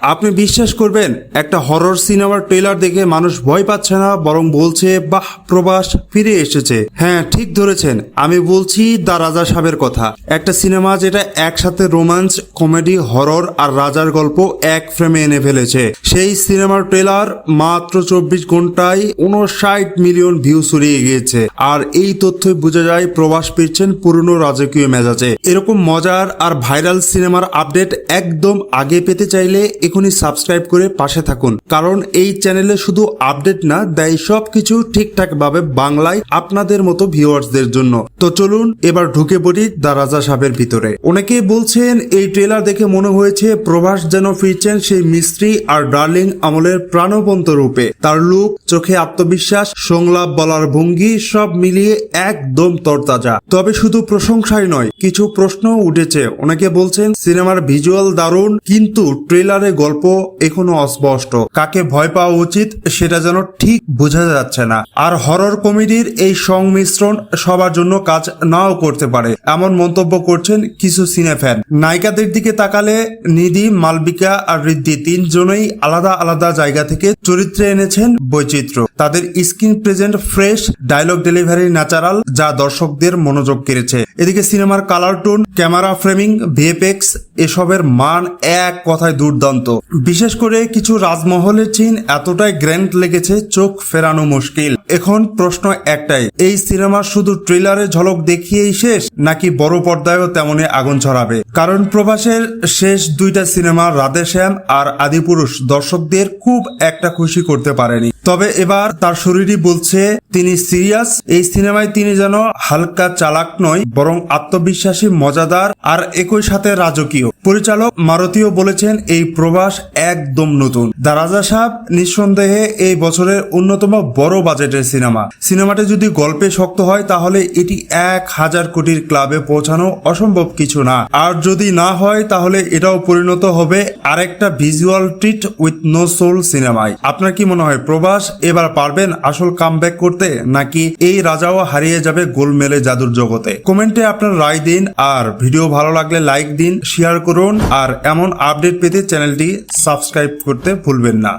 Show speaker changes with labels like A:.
A: আপনি বিশ্বাস করবেন, একটা হরর সিনেমার ট্রেলার দেখে মানুষ ভয় পাচ্ছে না, বরং বলছে, বাহ, প্রবাস ফিরে এসেছে। হ্যাঁ ঠিক ধরেছেন। আমি বলছি দা রাজা সাহেবের কথা। একটা সিনেমা যেটা একসাথে রোমান্স কমেডি হরর আর রাজার গল্প এক ফ্রেমে এনে ফেলেছে। সেই সিনেমার ট্রেলার মাত্র চব্বিশ ঘন্টায় উনষাট মিলিয়ন ভিউ ছড়িয়ে গিয়েছে। আর এই তথ্যই বোঝা যায়, প্রবাস পেয়েছেন পুরনো রাজকীয় মেজাজে। এরকম মজার আর ভাইরাল সিনেমার আপডেট একদম আগে পেতে চাইলে এখনই সাবস্ক্রাইব করে পাশে থাকুন। কারণ এই চ্যানেলে শুধু আপডেট না, দেয় সব কিছু ঠিকঠাক ভাবে বাংলায় আপনাদের মতো ভিউয়ার্সদের জন্য। তো চলুন, এবার ঢুকে পড়ি দা রাজা সাহেবের ভিতরে। অনেকেই বলছেন, এই ট্রেলার দেখে মনে হয়েছে প্রভাস যেন ফিরছেন সেই মিস্ত্রি আর ডার্লিং আমলের প্রাণবন্ত রূপে। তার লুক, চোখে আত্মবিশ্বাস, সংলাপ বলার ভঙ্গি সব মিলিয়ে একদম তরতাজা। তবে শুধু প্রশংসাই নয়, কিছু প্রশ্ন উঠেছে। অনেকে বলছেন, সিনেমার ভিজুয়াল দারুণ, কিন্তু ট্রেলারে গল্প এখনও অস্পষ্ট। কাকে ভয় পাওয়া উচিত সেটা যেন ঠিক বোঝা যাচ্ছে না। আর হরর কমেডির এই সংমিশ্রণ সবার জন্য কাজ নাও করতে পারে, এমন মন্তব্য করছেন কিছু সিনেফ্যান নায়িকাদের দিকে তাকালে নিধি, মালবিকা আর ঋদ্ধি তিনজনেই আলাদা আলাদা জায়গা থেকে চরিত্রে এনেছেন বৈচিত্র্য। তাদের screen present fresh dialogue delivery natural যা দর্শকদের মনোযোগ কেড়েছে। এদিকে সিনেমার colour tone camera framing VFX এসবের মান এক কথায় দুর্দান্ত। বিশেষ করে কিছু রাজমহলের চিন এতটাই গ্র্যান্ড লেগেছে, চোখ ফেরানো মুশকিল। এখন প্রশ্ন একটাই, এই সিনেমা শুধু ট্রেলারে ঝলক দেখিয়েই শেষ, নাকি বড় পর্দায়ও তেমনই আগুন ছড়াবে? কারণ প্রভাসের শেষ দুইটা সিনেমা রাধেশ্যাম আর আদিপুরুষ দর্শকদের খুব একটা খুশি করতে পারেনি। তবে এবার তার শরীরই বলছে, তিনি সিরিয়াস। এই সিনেমায় তিনি যেন হালকা চালাক নয়, বরং আত্মবিশ্বাসী, মজাদার আর একই সাথে রাজকীয়। পরিচালক মারতীয় বলেছেন, এই প্রবাস একদম নতুন। দা রাজা সাহেব নিঃসন্দেহে এই বছরের অন্যতম বড় বাজেটের সিনেমা। সিনেমাটি যদি গল্পে শক্ত হয়, তাহলে এটি এক হাজার কোটির ক্লাবে পৌঁছানো অসম্ভব কিছু না। আর যদি না হয়, তাহলে এটাও পরিণত হবে আরেকটা visual treat with no soul সিনেমায় আপনার কি মনে হয় প্রবাস এবার পারবেন আসল কাম করতে, নাকি এই রাজাও হারিয়ে যাবে গোলমেলে জাদুর জগতে? কমেন্টে আপনার রায় দিন, আর ভিডিও ভালো লাগলে লাইক দিন শেয়ার করুন, আর এমন আপডেট পেতে চ্যানেলটি সাবস্ক্রাইব করতে ভুলবেন না।